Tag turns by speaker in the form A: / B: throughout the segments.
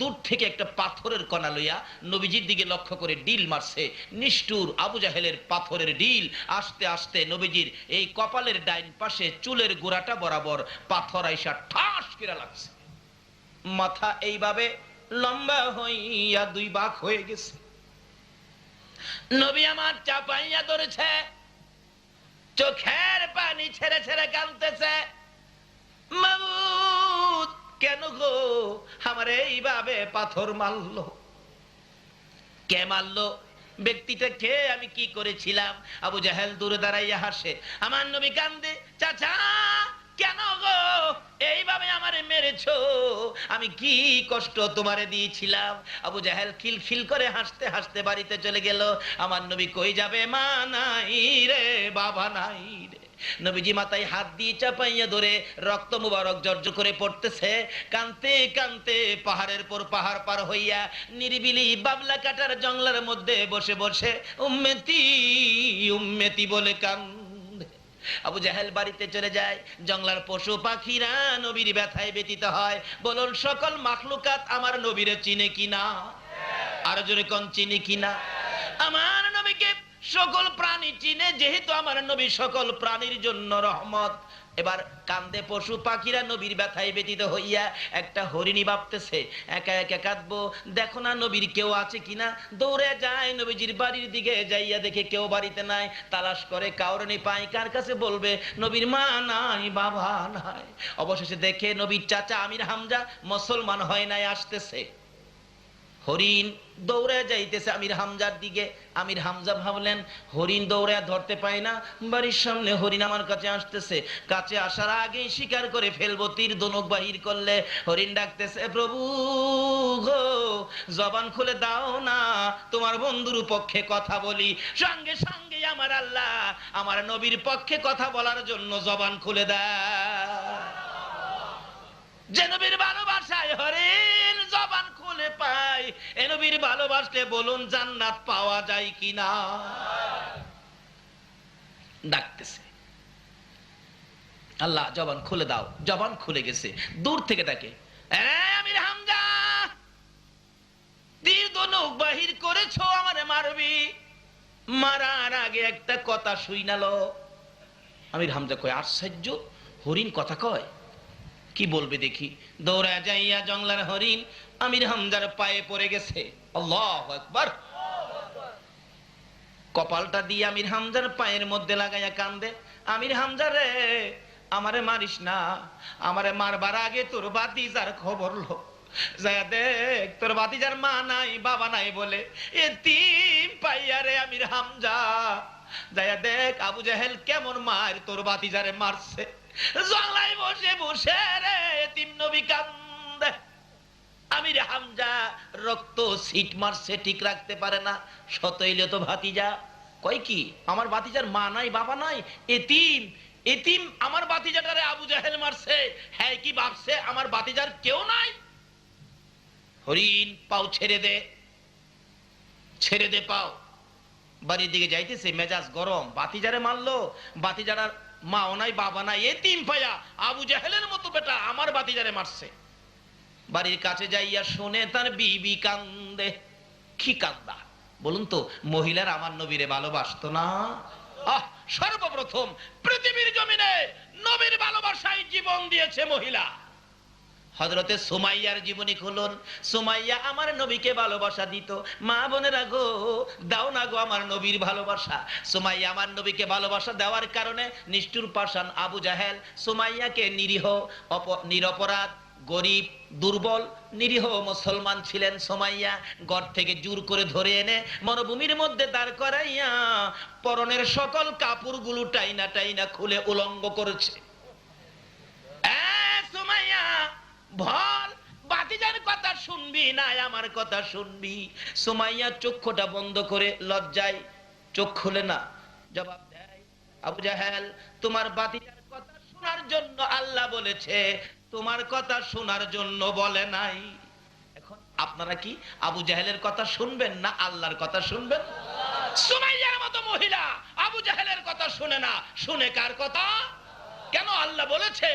A: দূর থেকে একটা পাথরের কণা লইয়া নবীজির দিকে লক্ষ্য করে ডিল মারছে। নিষ্ঠুর আবু জাহেলের পাথরের ডিল। আস্তে আস্তে নবীজির এই কপালের ডাইন পাশে চুলের গোড়াটা বরাবর পাথর আইসা ঠাস কিরা লাগছে। মাথা এইভাবে লম্বা হইয়া দুই বাঘ হয়ে গেছে। নবী আমার চাপাইয়া ধরেছে। চোখের পানি ছেড়ে ছেড়ে কাঁদতেছে। মামুদ কেন গো? আমার এইভাবে পাথর মারলো। কে মারলো? ব্যক্তিটা কে? আমি কি করেছিলাম? আবু জাহেল দূরে দাঁড়াইয়া হাসে, আমার নবী কান্দে, চাচা, কেন গো? এইভাবে আমারে মেরেছো। আমি কি কষ্ট তোমারে দিয়েছিলাম? আবু জাহেল খিলখিল করে হাসতে হাসতে বাড়িতে চলে গেল, আমার নবী কই যাবে? মা নাই রে, বাবা নাই রে। নবীজি মাথায় হাত দিয়ে চাপাইয়া ধরে রক্ত মুবারক জর্জ করে পড়তেছে। কানতে কানতে পাহাড়ের পর পাহাড় পার হইয়া নিরিবিলি বাবলা কাটার জঙ্গলের মধ্যে বসে বসে উম্মেতি উম্মেতি বলে কান্দে। আবু জাহেল বাড়িতে চলে যায়, জঙ্গলার পশু পাখিরা নবীর ব্যথায় ব্যতীত হয়। বলুন, সকল মাখলুকাত আমার নবীরে চিনে কিনা? আরও জোরে কোন, চিনে কিনা? আমার নবীকে সকল প্রাণী চিনে, যেহেতু আমার নবী সকল প্রাণীর জন্য রহমত। এবার কান্দে পশু পাখিরা নবীর ব্যথায় ব্যতীত হইয়া একটা হরিণী ভাবতেছে, একা একা কাঁদবো? দেখো না নবীর কেউ আছে কিনা? দৌড়ে যায় নবীজির বাড়ির দিকে, যাইয়া দেখে কেউ বাড়িতে নাই। তালাশ করে কাউরনি পাই? কার কাছে বলবে? নবীর মা, নাই, বাবা, নাই। অবশেষে দেখে নবীর চাচা আমির হামজা, মুসলমান হয় নাই, আসতেছে। হরিণ দৌড়ে যাইতেছে আমির হামজার দিকে। আমির হামজা ভাবলেন, হরিণ দৌড়ে ধরতে পায় না। বাড়ির সামনে হরিণ আমার কাছে আসতেছে। কাছে আসার আগেই শিকার করে ফেলব, তীর দনক বাহির করলে। হরিণ ডাকতেছে, প্রভু গো, জবান খুলে দাও না। তোমার বন্ধুর পক্ষে কথা বলি। সঙ্গে সঙ্গে আমার আল্লাহ, আমার নবীর পক্ষে কথা বলার জন্য জবান খুলে দেয়। যে নবীর ভালোবাসায় জবান খুলে ভালোবাসলে বলুন জান্নাত পাওয়া যায় কিনা? ডাকতেছে। আল্লাহ, জবান খুলে দাও। জবান খুলে গেছে। দূর থেকে তাকে আমির হামজা তীর দনুক বাহির করেছ আমারে মারবি। মারার আগে একটা কথা শুইনালো। আমির হামজা কয়, আশ্চর্য, হরিণ কথা কয়? কি বলবে দেখি? দৌড়া যাইয়া জংলার হরিণ আমির হামজার পায়ে পড়ে গেছে। কপালটা দিয়ে আমির হামজার পায়ের মধ্যে লাগাইয়া কান্দে। আমির হামজার রে, আমারে মারিস না, আমারে মারবার আগে তোর বাতি যার খবর লো। দেখ তোর বাতিজার মা নাই, বাবা নাই বলে এ তিন পাইয়া রে আমির হামজা। দেখ, আবু জাহেল কেমন মার, তোর মারছে। জংলায় বসে বসে রে নবী কান্দে। আমির হামজা রক্ত সিট মারছে, ঠিক রাখতে পারে না। সতইলে তো ভাতিজা, কয় কি, আমার বাতিজার মা নাই, বাবা নাই, এতিম এতিম আমার বাতিজাটারে আবু জাহেল মারছে। হ্যাঁ কি ভাবছে, আমার বাতিজার কেউ নাই? হরিণ পাও ছেড়ে দে ছেড়ে দে পাও। বাড়ির দিকে যাইতেছে, মেজাজ গরম। বাতিজারে মারলো বাতিজারার মাও নাই, বাবা নাই, এতিম পায়া আবু জাহেলের মতো বেটা আমার বাতিজারে মারছে। বাড়ির কাছে যাইয়া শুনে তার বিবি কান্দে। কি কান্দা? বলুন তো, মহিলার আমার নবীরে ভালোবাসতো না? সর্বপ্রথম পৃথিবীর জমিনে নবীর ভালোবাসায় জীবন দিয়েছে মহিলা। হজরতে সুমাইয়ার জীবনী খুলুন। সুমাইয়া আমার নবীকে ভালোবাসা দিত। মা বোনেরা গো, দাও না গো আমার নবীর ভালোবাসা। সুমাইয়া আমার নবীকে ভালোবাসা দেওয়ার কারণে নিষ্ঠুর পাশান আবু জাহেল সুমাইয়াকে নিরীহ, অপ- নিরপরাধ, গরিব, দুর্বল, নিরীহ মুসলমান ছিলেন সোমাইয়া। গড় থেকে জোর করে ধরে এনে মরুভূমির মধ্যে দাঁড় করাইয়া পরনের সকল কাপড়গুলো টাইনা টাইনা খুলে উলঙ্গ করেছে। সুমাইয়া! ভল বাতিজার কথা শুনবি না, আমার কথা শুনবি? সুমাইয়া চক্ষুটা বন্ধ করে লজ্জায় চোখ খুলে না, জবাব দেয়, আবু জাহেল, তোমার বাতিজার কথা শোনার জন্য আল্লাহ বলেছে, তোমার কথা শোনার জন্য বলে নাই। আপনারা কি আবু জাহেলের কথা শুনবেন না আল্লাহর কথা শুনবেন? সুমাইয়ার মতো মহিলা আবু জাহেলের কথা শুনে না, শুনে কার কথা? কেন আল্লাহ বলেছে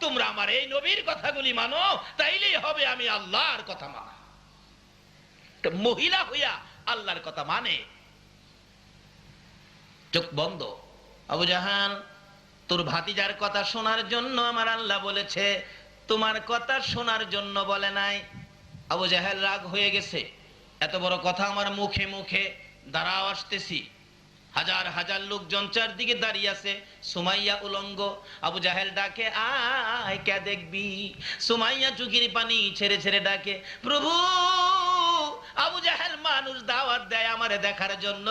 A: তোমরা আমার এই নবীর কথাগুলি মানো, তাইলেই হবে আমি আল্লাহর কথা মানা। মহিলা হইয়া আল্লাহর কথা মানে? চোখ বন্ধ। আবু জাহান, তোর ভাতিজার কথা শোনার জন্য আমার আল্লাহ বলেছে, তোমার কথা শোনার জন্য বলে নাই। আবু জাহেল রাগ হয়ে গেছে। এত বড় কথা আমার মুখে মুখে দাঁড়াও আসতেছি। হাজার হাজার লোকজন চারদিকে দাঁড়িয়ে আছে। সুমাইয়া উলঙ্গ, আবু জাহেল ডাকে, আয়, কে দেখবি? সুমাইয়া চুকির পানি ছেড়ে ছেড়ে ডাকে, প্রভু, আবু জাহেল মানুষ দাওয়াত দেয় আমারে দেখার জন্য।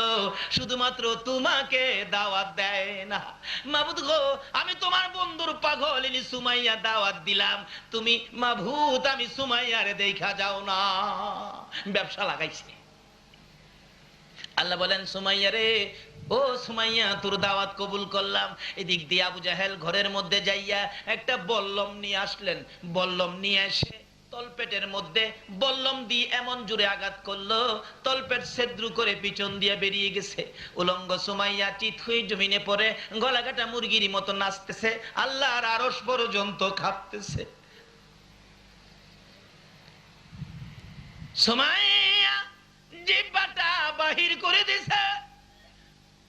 A: শুধুমাত্র তোমাকে দাওয়াত দেয় না। মাবুদ গো, আমি তোমার বন্ধুর পাগল, ইনি সুমাইয়া দাওয়াত দিলাম। তুমি মাভূত আমি সুমাইয়ারে দেখা যাও না। ব্যবসা লাগাইছে। আল্লাহ বলেন, সুমাইয়া রে ও সুমাইয়া, তোর দাওয়াত কবুল করলাম। এদিক দিয়ে আবু জাহেল ঘরের মধ্যে যাইয়া একটা বল্লম নিয়ে আসলেন। বল্লম নিয়ে এসে তলপেটের মধ্যে বল্লম দিয়ে এমন জোরে আঘাত করল, তলপেট সেদ্রু করে পিছন দিয়ে বেরিয়ে গেছে। উলঙ্গ সুমাইয়া চিত হয়ে জমিনে পড়ে গলাকাটা মুরগির মতো নাচতেছে, আল্লাহর আরস পর্যন্ত খাপতেছে। সুমাইয়া জিব্বাটা বাহির করে দিছে।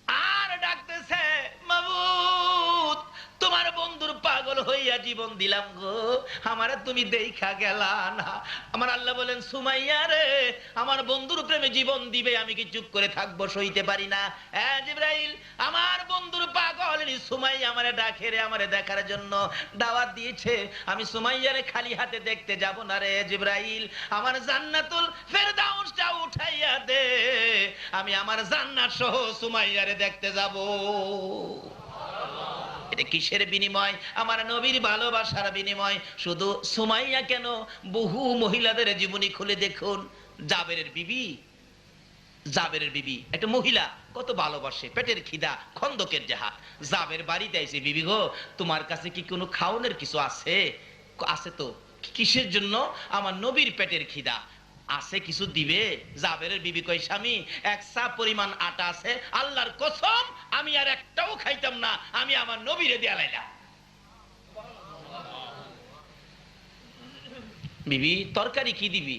A: আর ডাকতেছে মাবুদ তোমার বন্ধুর পাগল হইয়া জীবন দিলাম গো। আমারে তুমি দেখা গেলা না। আমার আল্লাহ বলেন, সুমাইয়া রে, আমার বন্ধুর প্রেমে জীবন দিবে, আমি কি চুপ করে থাকব, সইতে পারি না। জিব্রাইল, আমার বন্ধুর পাগল সুমাইয়া আমারে ডাকে রে, আমারে দেখার জন্য দাওয়াত দিয়েছে। আমি সুমাইয়ারে খালি হাতে দেখতে যাব না রে জিব্রাইল। আমার জান্নাতুল ফেরদাউসটা উঠাইয়া দে। আমি আমার জান্নাত সহ সুমাইয়ারে দেখতে যাব। এটা কিসের বিনিময়? আমার নবীর ভালোবাসার বিনিময়। শুধু সুমাইয়া কেন? বহু মহিলাদের জীবনী খুলে দেখুন। জাবেরের বিবি। জাবেরের বিবি। একটা মহিলা, কত ভালোবাসে, পেটের খিদা, খন্দকের জাহা জাবের বাড়িতে আইছে, বিবি গো, তোমার কাছে কি কোনো খাওনের কিছু আছে? আছে তো। কিসের জন্য? আমার নবীর পেটের খিদা। আছে কিছু দিবে? জাবেরের বিবি কই স্বামী, এক চা পরিমাণ আটা আছে, আল্লাহর কসম, আমি আর একটাও খাইতাম না, আমি আমার নবীরে দেয়া লাইলাম। বিবি, তরকারি কি দিবি?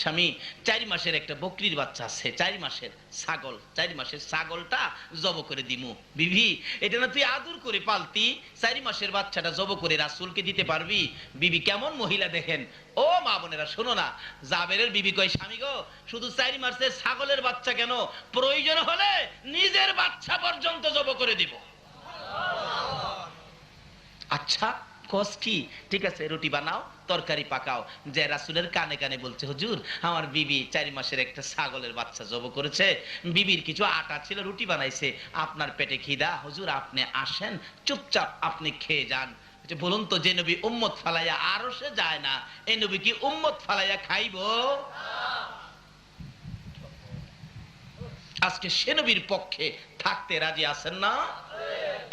A: স্বামী, চার মাসের একটা বকরির বাচ্চা আছে, চার মাসের ছাগল, চার মাসের ছাগলটা জব করে দিমু। বিবি, এটা না তুই আদর করে পালতি? চার মাসের বাচ্চাটা জব করে রাসুলকে দিতে পারবি? বিবি, কেমন মহিলা দেখেন? ও মা বোনেরা, শোনো না। জাবেরের বিবি কয়, স্বামী গো, শুধু চার মাসের ছাগলের বাচ্চা কেন? প্রয়োজন হলে নিজের বাচ্চা পর্যন্ত জব করে দিব। আচ্ছা কস কি? ঠিক আছে, রুটি বানাও। তরকারি পাকাও। যে রাসুলের কানে কানে বলছে, হুজুর, আমার বিবি চারি মাসের একটা ছাগলের বাচ্চা জব করেছে। বিবির কিছু আটা ছিল, রুটি বানাইছে। আপনার পেটে খিদা? হুজুর, আপনি আসেন, চুপচাপ আপনি খেয়ে যান। বলুন তো, যে নবী উম্মত ফালাইয়া আরও সে যায় না এই নবী কি উম্মত ফালাইয়া খাইবো? আজকে সে নবীর পক্ষে থাকতে রাজি আছেন না?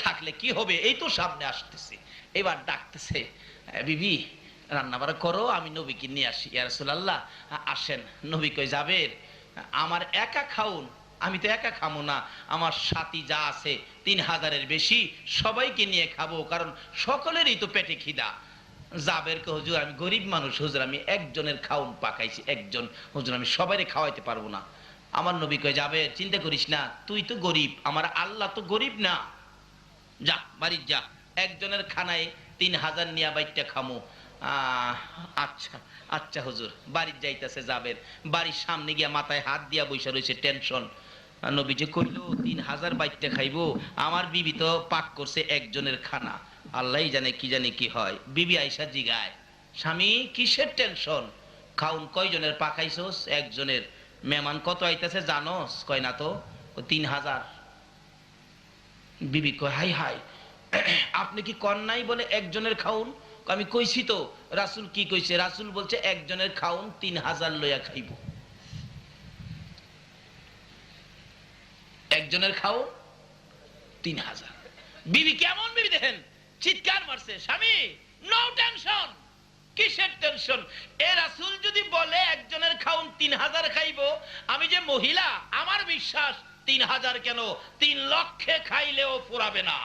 A: থাকলে কি হবে? এই তো সামনে আসতেছে। এবার ডাকতেছে বিবি রান্না বাড়া করো, আমি নবীকে নিয়ে আসি। ইয়ারসুল্লাহ আসেন। নবী কই যাবের আমার একা খাউন, আমি তো একা খামো না। আমার সাথী যা আছে, তিন হাজারের বেশি সবাইকে নিয়ে খাব, কারণ সকলেরই তো পেটে খিদা। জাবের কে হুজুর, আমি গরিব মানুষ, হুজুর, আমি একজনের খাউন পাকাইছি, একজন। হুজুর, আমি সবাইরে খাওয়াইতে পারব না। আমার নবী কয় যাবে? চিন্তা করিস না, তুই তো গরিব, আমার আল্লাহ তো গরিব না। যা বাড়ির যা। একজনের খানায় তিন হাজার নিয়া বাইকটা খামো। আচ্ছা আচ্ছা হুজুর, বাড়ির যাইতেছে যাবের বাড়ির সামনে গিয়া মাথায় হাত দিয়া বৈশা রয়েছে টেনশন। নবী যে কইল, তিন হাজার বাইকটা খাইবো। আমার বিবি তো পাক করছে একজনের খানা। আল্লাহ জানে কি জানে কি হয়। বিবি আইসা জিগায়, স্বামী, কিসের টেনশন? খাউন কয়জনের পাকাইছোস একজনের। মেহমান কত আইতাছে জানোস? কয়, না তো, তিন হাজার। বিবি কয়, হাই হাই, আপনি কি কন নাই বলে একজনের খাউন? আমি কইছি তো, রাসুল কি কইছে? রাসুল বলছে, একজনের খাউন তিন হাজার লইয়া খাইব। একজনের খাউন তিন হাজার। বিবি কেমন বিবি দেখেন? চিৎকার মারছে, স্বামী নো টেনশন কিসের টেনশন এ রাসুল যদি বলে, একজনের খাউন তিন হাজার খাইবো, আমি যে মহিলা, আমার বিশ্বাস, তিন হাজার কেন? তিন লক্ষে খাইলেও ফুরাবে না।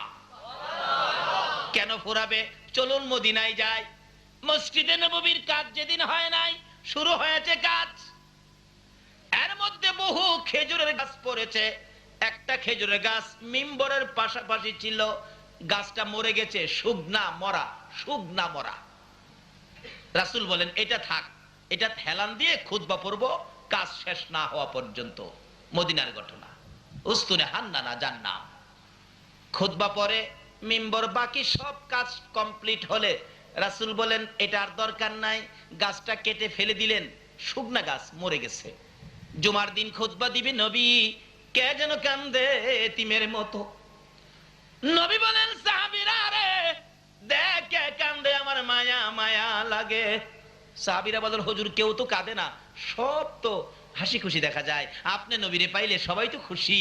A: কেন ফুরাবে? চলুন মদিনায় যাই। মসজিদে নববীর কাজ যেদিন হয় নাই, শুরু হয়েছে কাজ। এর মধ্যে বহু খেজুরের গাছ পড়েছে। একটা খেজুরের গাছ মিম্বরের পাশাপাশি ছিল। গাছটা মরে গেছে, শুকনা মরা শুকনা মরা। রাসূল বলেন, এটা থাক, এটা হেলান দিয়ে খুতবা পড়ব, কাজ শেষ না হওয়া পর্যন্ত। মদিনার ঘটনা। উস্তুনে হান্নানা যার নাম খুতবা পরে মিম্বর, বাকি সব কাজ কমপ্লিট হলে রাসূল বলেন, এটা আর দরকার নাই, গাছটা কেটে ফেলে দিলেন, শুকনা গাছ মরে গেছে। জুমার দিন খুতবা দিবি নবী, কে যেন কান্দে তিমের মতো। নবী বলেন, সাহাবীরা রে, দেখ কান্দে, আমার মায়া মায়া লাগে। সাহাবীরা বলেন, হুজুর, কেউ তো কাঁদে না, সব তো হাসি খুশি দেখা যায়। আপনি নবীরে পাইলে সবাই তো খুশি।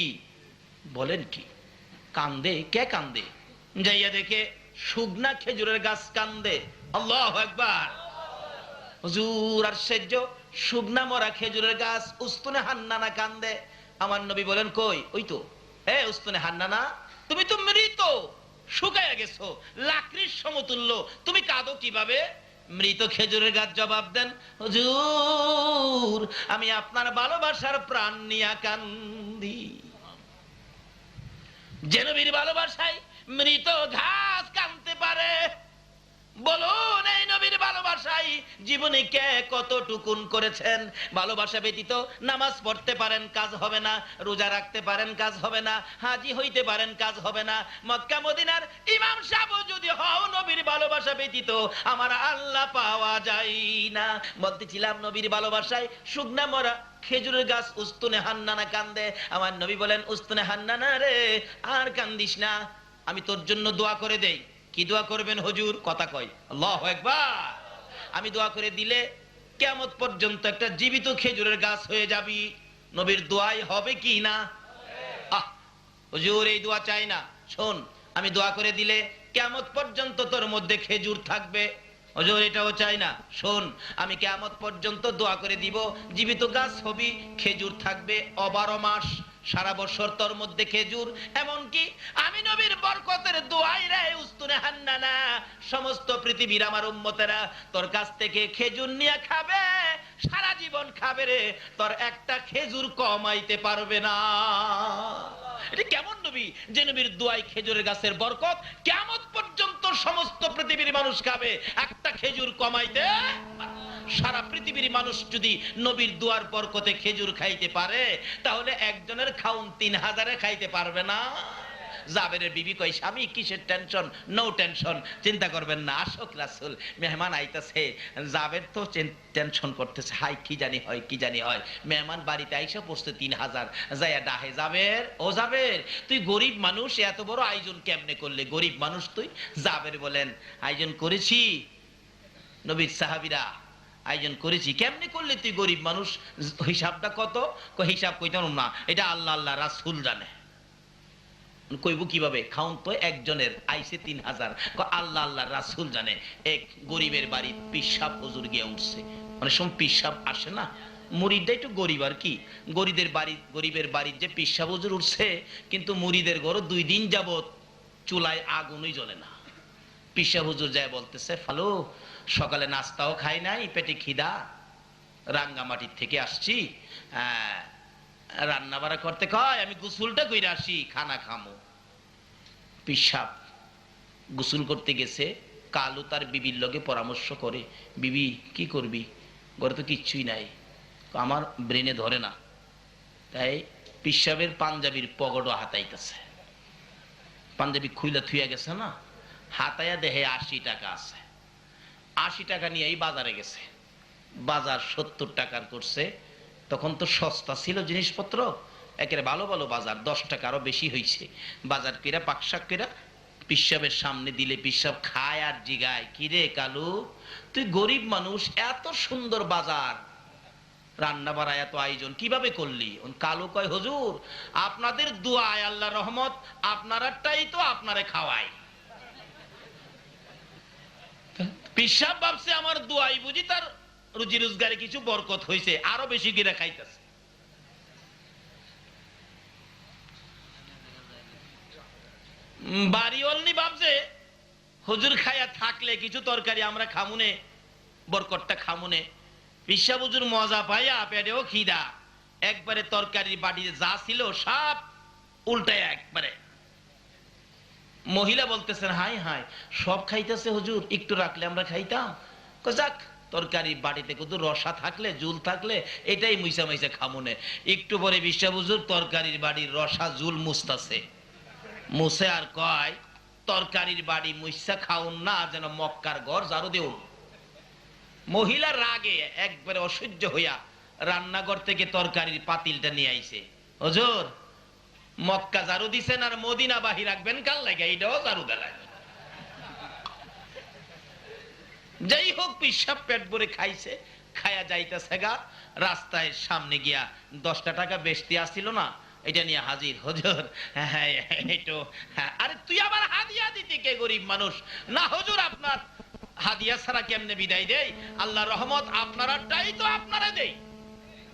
A: বলেন কি? কান্দে? কে কান্দে? যাইয়া দেখে শুকনা খেজুরের গাছ কান্দে। আল্লাহ একবার হুজুর আর শুকনা মরা খেজুরের গাছ উস্তুনে হান্নানা কান্দে। আমার নবী বলেন, কই? ওই তো। হে উস্তুনে হান্নানা, তুমি তো মৃত। গেছো। লাকড়ির সমতুল্য। তুমি কাঁদো কীভাবে? মৃত খেজুরের গাছ জবাব দেন, হুজুর, আমি আপনার ভালোবাসার প্রাণ নিয়া কান্দি। যে নবীর ভালোবাসায় মৃত ঘাস কানতে পারে। বলুন এই নবীর ভালোবাসায় জীবনে কে কতটুকুন করেছেন? ভালোবাসা ব্যতীত নামাজ পড়তে পারেন, কাজ হবে না। রোজা রাখতে পারেন, কাজ হবে না। হাজি হইতে পারেন, কাজ হবে না। মক্কা মদিনার ইমাম সাহেব যদি হও নবীর ভালোবাসা ব্যতীত, আমার আল্লাহ পাওয়া যায় না। বলতেছিলাম, নবীর ভালোবাসায় শুকনা মরা খেজুরের গাছ উস্তুনে হান্নানা কান্দে। আমার নবী বলেন, উস্তুনে হান্নানা রে, আর কান্দিস না। আমি তোর জন্য দোয়া করে দেই। কি দোয়া করবেন হুজুর? কথা কয়। আল্লাহ একবার আমি দোয়া করে দিলে কেমত পর্যন্ত একটা জীবিত খেজুরের গাছ হয়ে যাবি। নবীর দোয়াই হবে কি না? হুজুর, এই দোয়া চাই না। শোন, আমি দোয়া করে দিলে কেমত পর্যন্ত তোর মধ্যে খেজুর থাকবে। হজুর, এটাও চাই না। শোন, আমি কেমত পর্যন্ত দোয়া করে দিব, জীবিত গাছ হবি, খেজুর থাকবে অবারো মাস। সারা বছর তোর মধ্যে খেজুর, এমনকি আমি নবীর বরকতের দোয়াই রে উস্তুনে হান্নানা। সমস্ত পৃথিবীর আমার উম্মতেরা তোর কাছ থেকে খেজুর নিয়ে খাবে, সারা জীবন খাবে রে। তোর একটা খেজুর কমাইতে পারবে না। এটা কেমন নবী? যে নবীর দোয়াই খেজুরের গাছের বরকত কেমন পর্যন্ত সমস্ত পৃথিবীর মানুষ খাবে। একটা খেজুর কমাইতে সারা পৃথিবীর মানুষ যদি নবীর দুয়ার বরকতে খেজুর খাইতে পারে, তাহলে একজনের খাউন তিন হাজারে খাইতে পারবে না। জাবেরের বিবি স্বামী, কিসের টেনশন? নো টেনশন চিন্তা করবেন না। রাসুল, মেহমান আইতাছে। জাবের তো টেনশন করতেছে। হাই কি জানি হয়, কি জানি হয়। মেহমান বাড়িতে আইসা পড়ছে তিন হাজার। যাইয়া ডাহে, জাবের, ও জাবের, তুই গরিব মানুষ, এত বড় আয়োজন কেমনে করলে? গরিব মানুষ তুই? জাবের বলেন, আয়োজন করেছি নবীর সাহাবিরা। আয়োজন করেছি। কেমনে করলে তুই গরিব মানুষ? হিসাবটা কত? হিসাব কইতাম না। এটা আল্লাহ আল্লাহ, রাসুল জানে। কইব কীভাবে? খাউন তো একজনের আইসে তিন হাজার। আল্লাহ আল্লাহ, রাসুল জানে। এক গরিবের বাড়ি পিসাব হুজুর গিয়ে উঠছে। মানে সব পিসাব আসে না? মুড়িদটা একটু গরিব আর কি। গরিবের বাড়ি, গরিবের বাড়ির যে পিসাব হজুর উঠছে, কিন্তু মুড়িদের ঘরও দুই দিন যাবত চুলায় আগুনই জ্বলে না। পিসা হুজুর যায় বলতেছে, ফালু, সকালে নাস্তাও খাই নাই, পেটে খিদা। রাঙ্গামাটির থেকে আসছি রান্না বাড়া করতে কয়, আমি গোসলটা কইরা আসি, খানা খামো। পিসাব গোসল করতে গেছে, কালু তার বিবির লগে পরামর্শ করে, বিবি, কি করবি? ঘরে তো কিচ্ছুই নাই। আমার ব্রেনে ধরে না। তাই পিসাবের পাঞ্জাবির পগড়ও হাতাইতেছে। পাঞ্জাবি খুইলা থুইয়া গেছে না? হাতায়া দেহে আশি টাকা আছে। আশি টাকা নিয়েই বাজারে গেছে। বাজার সত্তর টাকার করছে। তখন তো সস্তা ছিল জিনিসপত্র। একেবারে ভালো ভালো বাজার, দশ টাকা আরও বেশি হয়েছে বাজার কিরা পাকশাক কিরা পিসাবের সামনে দিলে পিসাব খায় আর জিগায়। কিরে কালু? তুই গরিব মানুষ, এত সুন্দর বাজার। রান্না বাড়া এত আয়োজন, কীভাবে করলি? কালু কয়, হজুর, আপনাদের দোয়ায় আল্লাহ রহমত আপনারাটাই তো আপনারে খাওয়ায়। পিসাব ভাবছে আমার দোয়াই বুঝি তার রুজি রোজগারে কিছু বরকত হয়েছে আরও বেশি গিরে খাইতেছে। বাড়িওয়ালনি ভাবছে, হুজুর খায়া থাকলে কিছু তরকারি আমরা খামুনে বরকটটা খামুনে। পিসা হুজুর মজা পাইয়া পেটেও খিদা, একবারে তরকারির বাড়িতে যা ছিল সব উল্টায় একবারে। মহিলা বলতেছেন, হাই হাই, সব খাইতেছে হুজুর, একটু রাখলে আমরা খাইতাম। যাক, তরকারি বাড়িতে কিন্তু রসা থাকলে, জুল থাকলে, এটাই মুইসা মুইসা খামুনে। একটু পরে বিশ্বা হুজুর, তরকারির বাড়ির রসা, জুল মুস্তাছে মুসে আর কয়, তরকারির বাড়ি মুইসা খাউন না, যেন মক্কার ঘর জারু দেউন। মহিলার রাগে, একবারে অসহ্য হইয়া রান্নাঘর থেকে তরকারির পাতিলটা নিয়ে আইছে। হজুর মক্কা জারু দিছেন আর মদিনা বাহি রাখবেন কাল লাগে এইটাও জারু দেলায় যাই হোক পিসাব পেট ভরে খাইছে খায়া যাইতেছে গা রাস্তায় সামনে গিয়া দশটা টাকা বেশতি আসছিল না এটা নিয়ে হাজির হজুর হ্যাঁ, হ্যাঁ, আরে তুই আবার হাদিয়া দিতে কে গরিব মানুষ? না হজুর আপনার হাদিয়া ছাড়া কেমনে বিদায় দেয়? আল্লাহ রহমত আপনারাটাই তো আপনারা